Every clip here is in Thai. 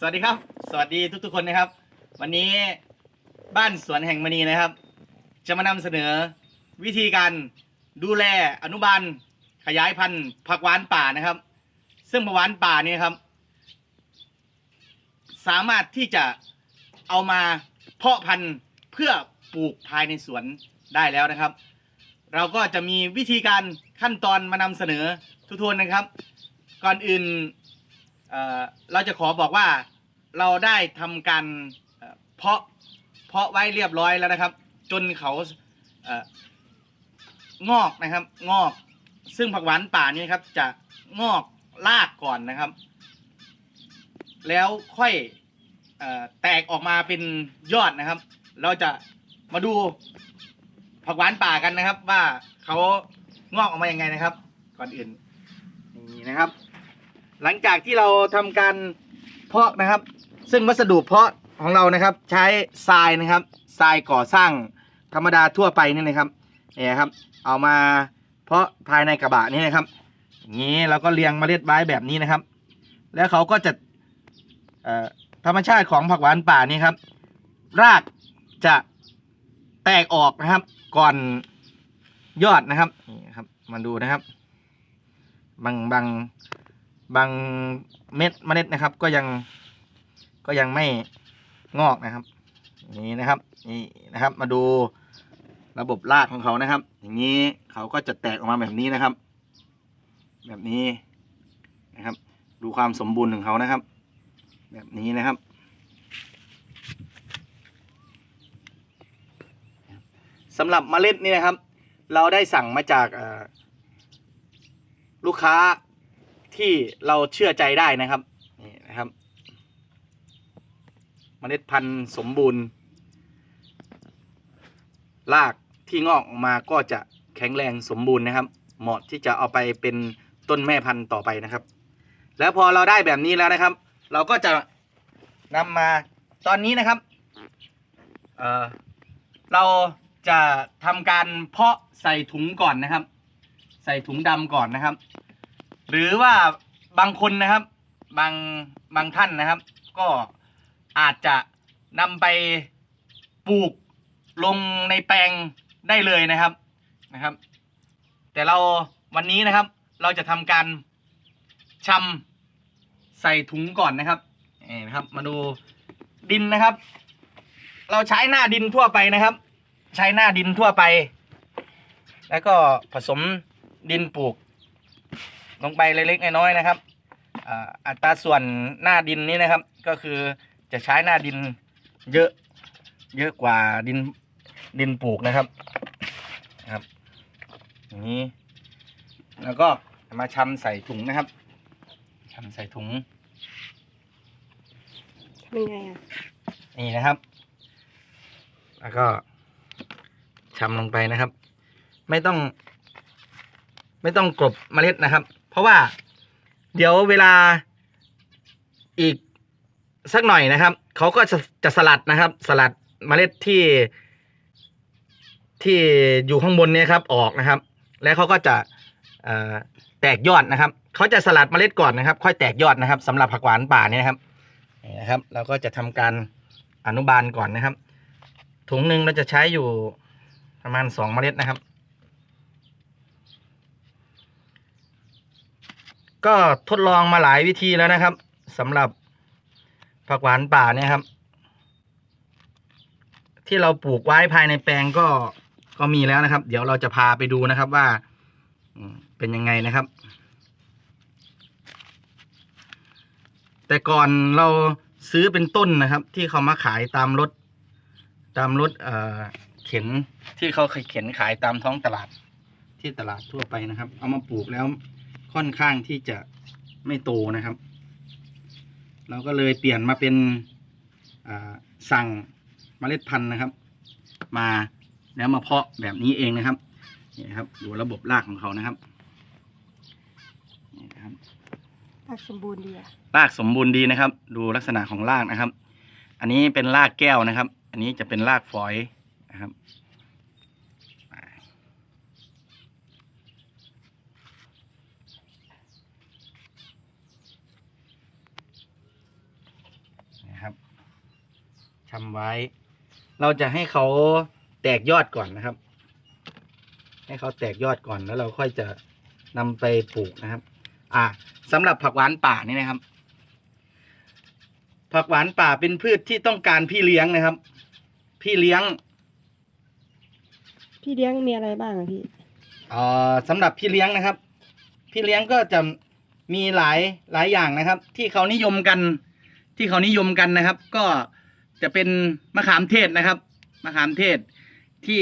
สวัสดีครับ สวัสดีทุกๆคนนะครับ วันนี้บ้านสวนแห่งมณีนะครับ จะมานำเสนอวิธีการดูแลอนุบาลขยายพันธุ์ผักหวานป่านะครับ ซึ่งผักหวานป่าเนี่ยครับ สามารถที่จะเอามาเพาะพันธุ์เพื่อปลูกภายในสวนได้แล้วนะครับ เราก็จะมีวิธีการขั้นตอนมานำเสนอทุกทนนะครับ ก่อนอื่น เราจะขอบอกว่าเราได้ทำการเพาะเพาะไว้เรียบร้อยแล้วนะครับ จนเขาเอ่องอกนะครับ งอก ซึ่งผักหวานป่านี่ครับ จะงอกรากก่อนนะครับ แล้วค่อยอแตกออกมาเป็นยอดนะครับ เราจะมาดูผักหวานป่ากันนะครับ ว่าเขางอกออกมายังไงนะครับ ก่อนอื่นนี่นะครับ หลังจากที่เราทำการเพาะนะครับ ซึ่งวัสดุเพาะของเรานะครับ ใช้ทรายนะครับทรายก่อสร้างธรรมดาทั่วไปนี่นะครับเนี่ยครับ เอามาเพาะภายในกระบะนี่นะครับอย่างนี้เราก็เรียงเมล็ดไว้แบบนี้นะครับ แล้วเขาก็จะธรรมชาติของผักหวานป่านี่ครับ รากจะแตกออกนะครับ ก่อนยอดนะครับนี่ครับมาดูนะครับ บางบาง บางเม็ดเมล็ดนะครับ ก็ยังก็ยังไม่งอกนะครับ นี่นะครับนี่นะครับ มาดูระบบรากของเขานะครับ อย่างนี้เขาก็จะแตกออกมาแบบนี้นะครับ แบบนี้นะครับ ดูความสมบูรณ์ของเขานะครับ แบบนี้นะครับสำหรับเมล็ดนี่นะครับ เราได้สั่งมาจากลูกค้า ที่เราเชื่อใจได้นะครับนี่นะครับเมล็ดพันธุ์สมบูรณ์รากที่งอกออกมาก็จะแข็งแรงสมบูรณ์นะครับ เหมาะที่จะเอาไปเป็นต้นแม่พันธุ์ต่อไปนะครับ แล้วพอเราได้แบบนี้แล้วนะครับ เราก็จะนำมาตอนนี้นะครับเเราจะทำการเพาะใส่ถุงก่อนนะครับ ใส่ถุงดำก่อนนะครับ หรือว่าบางคนนะครับ บางบางท่านนะครับ ก็อาจจะนำไปปลูกลงในแปลงได้เลยนะครับนะครับ แต่เราวันนี้นะครับ เราจะทำการชำใส่ถุงก่อนนะครับนี่นะครับ มาดูดินนะครับ เราใช้หน้าดินทั่วไปนะครับ ใช้หน้าดินทั่วไป แล้วก็ผสมดินปลูก ลงไปเล็กๆน้อยๆนะครับอ่าอัตราส่วนหน้าดินนี้นะครับ ก็คือจะใช้หน้าดินเยอะเยอะกว่าดินดินปลูกนะครับนะครับอย่างนี้แล้วก็มาชำใส่ถุงนะครับชำใส่ถุงทำยังไงอะนี่นะครับ แล้วก็ชำลงไปนะครับ ไม่ต้อง ไม่ต้องกลบเมล็ดนะครับเพ ราะว่า เดี๋ยวเวลาอีกสักหน่อยนะครับ เขาก็จะจะสลัดนะครับ สลัดเมล็ดที่ ที่อยู่ข้างบนเนี้ครับ ออกนะครับ แล้วเขาก็จะแตกยอดนะครับ เขาจะสลัดเมล็ดก่อนนะครับ ค่อยแตกยอดนะครับสำหรับผักหวานป่าเนี่ยครับนี่นะครับ เราก็จะทำการอนุบาลก่อนนะครับ ถุงหนึ่งเราจะใช้อยู่ประมาณสองเมล็ดนะครับ ก็ทดลองมาหลายวิธีแล้วนะครับสำหรับผักหวานป่าเนี่ยครับ ที่เราปลูกไว้ภายในแปลงก็ก็มีแล้วนะครับ เดี๋ยวเราจะพาไปดูนะครับว่าเป็นยังไงนะครับ แต่ก่อนเราซื้อเป็นต้นนะครับ ที่เขามาขายตามรถ ตามรถเอ่อเข็นที่เขาเคยเข็นขายตามท้องตลาดที่ตลาดทั่วไปนะครับ เอามาปลูกแล้ว ค่อนข้างที่จะไม่โตนะครับ เราก็เลยเปลี่ยนมาเป็นอ่าสั่งเมล็ดพันธุ์นะครับ มาแล้วมาเพาะแบบนี้เองนะครับนี่นะครับดูระบบรากของเขานะครับนี่นะครับผักสมบูรณ์ดีอะรากสมบูรณ์ดีนะครับ ดูลักษณะของรากนะครับ อันนี้เป็นรากแก้วนะครับ อันนี้จะเป็นรากฝอยนะครับ ชำไว้ เราจะให้เขาแตกยอดก่อนนะครับ ให้เขาแตกยอดก่อนแล้วเราค่อยจะนำไปปลูกนะครับ อ่าสำหรับผักหวานป่านี่นะครับ ผักหวานป่าเป็นพืชที่ต้องการพี่เลี้ยงนะครับ พี่เลี้ยง พี่เลี้ยงมีอะไรบ้างอะพี่เอ่อสำหรับพี่เลี้ยงนะครับ พี่เลี้ยงก็จะมีหลายหลายอย่างนะครับ ที่เขานิยมกัน ที่เขานิยมกันนะครับ ก็ จะเป็นมะขามเทศนะครับ มะขามเทศที่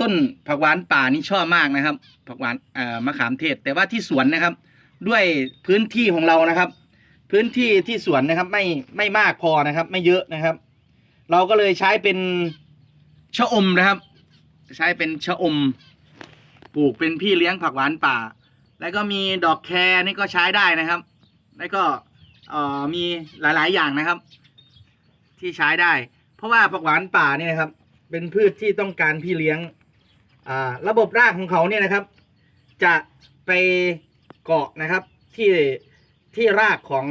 ต้นผักหวานป่านี่ชอบมากนะครับ ผักหวานมะขามเทศ แต่ว่าที่สวนนะครับ ด้วยพื้นที่ของเรานะครับ พื้นที่ที่สวนนะครับไม่ไม่มากพอนะครับ ไม่เยอะนะครับ เราก็เลยใช้เป็นชะอมนะครับ ใช้เป็นชะอมปลูกเป็นพี่เลี้ยงผักหวานป่า แล้วก็มีดอกแครนี่ก็ใช้ได้นะครับ แล้วก็ เอ่อมีหลายๆ อย่างนะครับ ที่ใช้ได้ เพราะว่าผักหวานป่าเนี่ยนะครับ เป็นพืชที่ต้องการพี่เลี้ยงอ่าระบบรากของเขาเนี่ยนะครับ จะไปเกาะนะครับที่ที่รากของ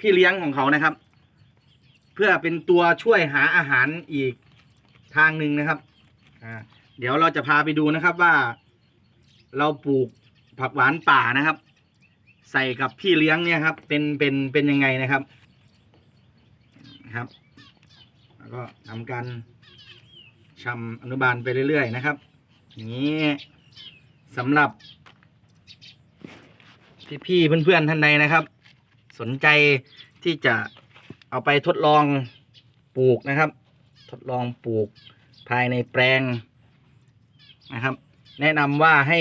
พี่เลี้ยงของเขานะครับ เพื่อเป็นตัวช่วยหาอาหารอีกทางหนึ่งนะครับอ่าเดี๋ยวเราจะพาไปดูนะครับว่า เราปลูกผักหวานป่านะครับ ใส่กับพี่เลี้ยงเนี่ยครับ เป็นเป็นเป็นยังไงนะครับนะครับ แล้วก็ทำการชำอนุบาลไปเรื่อยๆนะครับ อย่างนี้สำหรับ พี่ๆเพื่อนๆท่านใดนะครับ สนใจที่จะเอาไปทดลองปลูกนะครับ ทดลองปลูกภายในแปลงนะครับ แนะนำว่าให้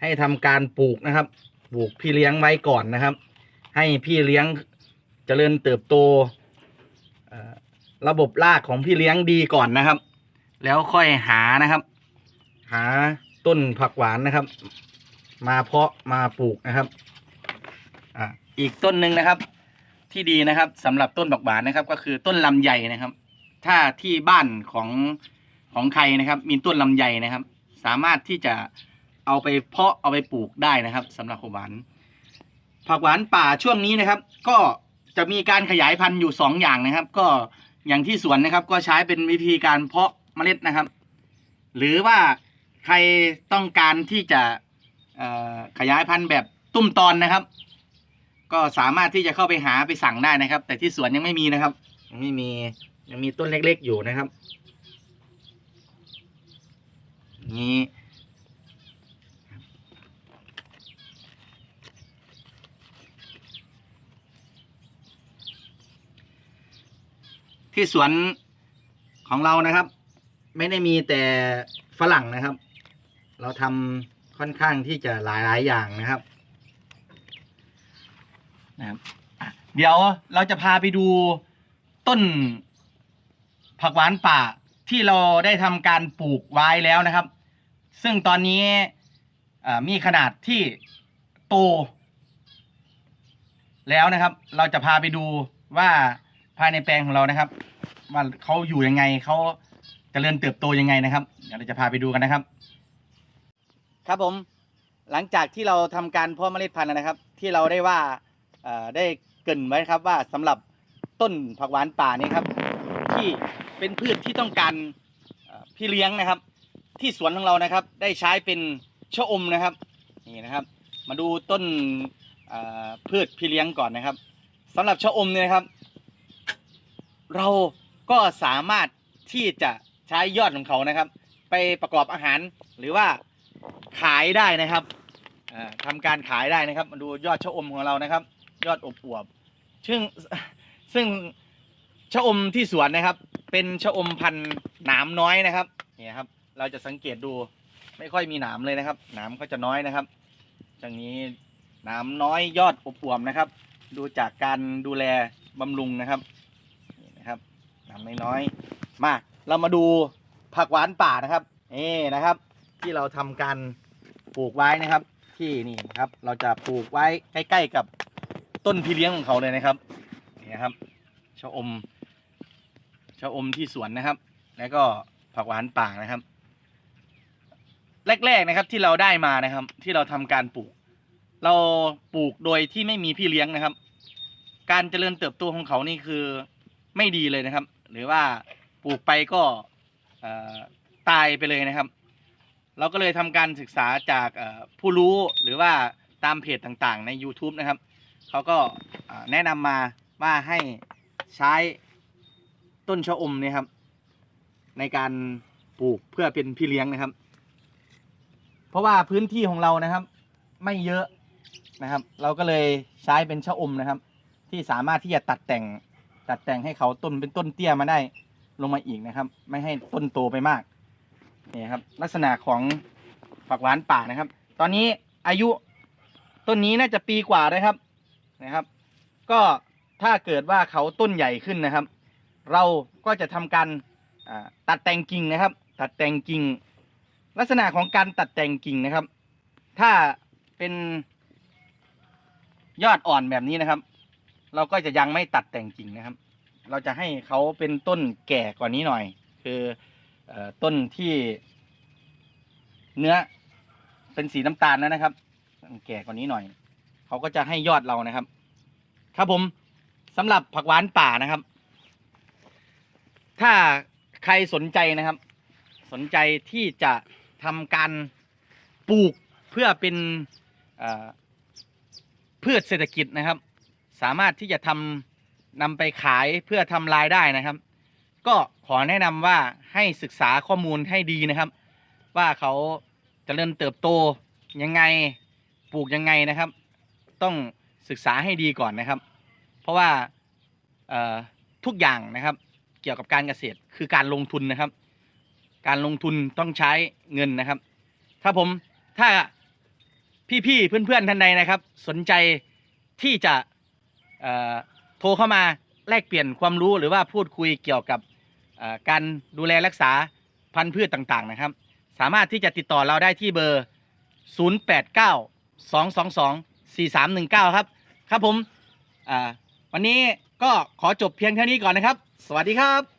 ให้ทำการปลูกนะครับ ปลูกพี่เลี้ยงไว้ก่อนนะครับ ให้พี่เลี้ยงเจริญเติบโตระบบรากของพี่เลี้ยงดีก่อนนะครับ แล้วค่อยหานะครับ หาต้นผักหวานนะครับ มาเพาะมาปลูกนะครับออีกต้นหนึ่งนะครับ ที่ดีนะครับสำหรับต้นผักหวานนะครับ ก็คือต้นลำไยนะครับ ถ้าที่บ้านของของใครนะครับ มีต้นลำไยนะครับ สามารถที่จะ เอาไปเพาะเอาไปปลูกได้นะครับสำหรับผักหวาน ผักหวานป่าช่วงนี้นะครับ ก็จะมีการขยายพันธุ์อยู่สองอย่างนะครับ ก็อย่างที่สวนนะครับ ก็ใช้เป็นวิธีการเพาะเมล็ดนะครับ หรือว่าใครต้องการที่จะขยายพันธุ์แบบตุ้มตอนนะครับ ก็สามารถที่จะเข้าไปหาไปสั่งได้นะครับ แต่ที่สวนยังไม่มีนะครับยังไม่มียังมีต้นเล็กๆอยู่นะครับ นี้ ที่สวนของเรานะครับ ไม่ได้มีแต่ฝรั่งนะครับ เราทำค่อนข้างที่จะหลายหลายๆอย่างนะครับนะครับเดี๋ยวเราจะพาไปดูต้นผักหวานป่าที่เราได้ทำการปลูกไว้แล้วนะครับ ซึ่งตอนนี้มีขนาดที่โตแล้วนะครับ เราจะพาไปดูว่า ภายในแปลงของเรานะครับ ว่าเขาอยู่ยังไงเขาเจริญเติบโตยังไงนะครับ เดี๋ยวเราจะพาไปดูกันนะครับ ครับผมหลังจากที่เราทำการเพาะเมล็ดพันธุ์นะครับ ที่เราได้ว่าได้เกรินไว้ครับว่าสำหรับต้นผักหวานป่านี้ครับ ที่เป็นพืชที่ต้องการพี่เลี้ยงนะครับ ที่สวนของเรานะครับ ได้ใช้เป็นชะอมนะครับนี่นะครับ มาดูต้นพืชพี่เลี้ยงก่อนนะครับสำหรับชะอมเนี่ยนะครับ เราก็สามารถที่จะใช้ยอดของเขานะครับ ไปประกอบอาหารหรือว่าขายได้นะครับอ่าทำการขายได้นะครับมาดูยอดชะอมของเรานะครับ ยอดอบอวบซึ่งซึ่งชะอมที่สวนนะครับ เป็นชะอมพันธุ์หนามน้อยนะครับเนี่ยครับ เราจะสังเกตดูไม่ค่อยมีหนามเลยนะครับหนามเขาจะน้อยนะครับจากนี้หนามน้อยยอดอบอวบนะครับ ดูจากการดูแลบำรุงนะครับ หนามน้อยๆมาเรามาดูผักหวานป่านะครับนี่นะครับ ที่เราทำการปลูกไว้นะครับ ที่นี่นะครับ เราจะปลูกไว้ใกล้ ๆ กับต้นพี่เลี้ยงของเขาเลยนะครับนี่นะครับชะอมชะอมที่สวนนะครับ แล้วก็ผักหวานป่านะครับ แรกๆนะครับที่เราได้มานะครับ ที่เราทำการปลูก เราปลูกโดยที่ไม่มีพี่เลี้ยงนะครับ การเจริญเติบโตของเขานี่คือไม่ดีเลยนะครับ หรือว่าปลูกไปก็ตายไปเลยนะครับ เราก็เลยทำการศึกษาจากผู้รู้หรือว่าตามเพจต่างๆ ใน YouTube นะครับ เขาก็แนะนำมาว่าให้ใช้ต้นชะอมเนี่ยครับ ในการปลูกเพื่อเป็นพี่เลี้ยงนะครับ เพราะว่าพื้นที่ของเรานะครับ ไม่เยอะนะครับ เราก็เลยใช้เป็นชะอมนะครับ ที่สามารถที่จะตัดแต่ง ตัดแต่งให้เขาต้นเป็นต้นเตี้ยมาได้ลงมาอีกนะครับ ไม่ให้ต้นโตไปมากนี่ครับ ลักษณะของผักหวานป่านะครับ ตอนนี้อายุต้นนี้น่าจะปีกว่านะครับ นะครับ ก็ถ้าเกิดว่าเขาต้นใหญ่ขึ้นนะครับ เราก็จะทำการตัดแต่งกิ่งนะครับ ตัดแต่งกิ่ง ลักษณะของการตัดแต่งกิ่งนะครับ ถ้าเป็นยอดอ่อนแบบนี้นะครับ เราก็จะยังไม่ตัดแต่งกิ่งนะครับ เราจะให้เขาเป็นต้นแก่กว่านี้หน่อย คืออต้นที่ เนื้อเป็นสีน้ำตาลแล้วนะครับ แก่กว่านี้หน่อย เขาก็จะให้ยอดเรานะครับ ครับผมสำหรับผักหวานป่านะครับ ถ้าใครสนใจนะครับ สนใจที่จะทำการปลูกเพื่อเป็นพืชเศรษฐกิจนะครับ สามารถที่จะทำนำไปขายเพื่อทำรายได้นะครับ ก็ขอแนะนำว่าให้ศึกษาข้อมูลให้ดีนะครับ ว่าเขาจเจริญเติบโตยังไงปลูกยังไงนะครับ ต้องศึกษาให้ดีก่อนนะครับ เพราะว่าทุกอย่างนะครับ เกี่ยวกับการเกษตรคือการลงทุนนะครับ การลงทุนต้องใช้เงินนะครับครับผมถ้าพี่ๆเพื่อนๆท่านใดนะครับ สนใจที่จะ โทรเข้ามาแลกเปลี่ยนความรู้หรือว่าพูดคุยเกี่ยวกับการดูแลรักษาพันธุ์พืชต่างๆนะครับ สามารถที่จะติดต่อเราได้ที่เบอร์ 089 222 4319 ครับ ครับผมวันนี้ก็ขอจบเพียงเท่านี้ก่อนนะครับ สวัสดีครับ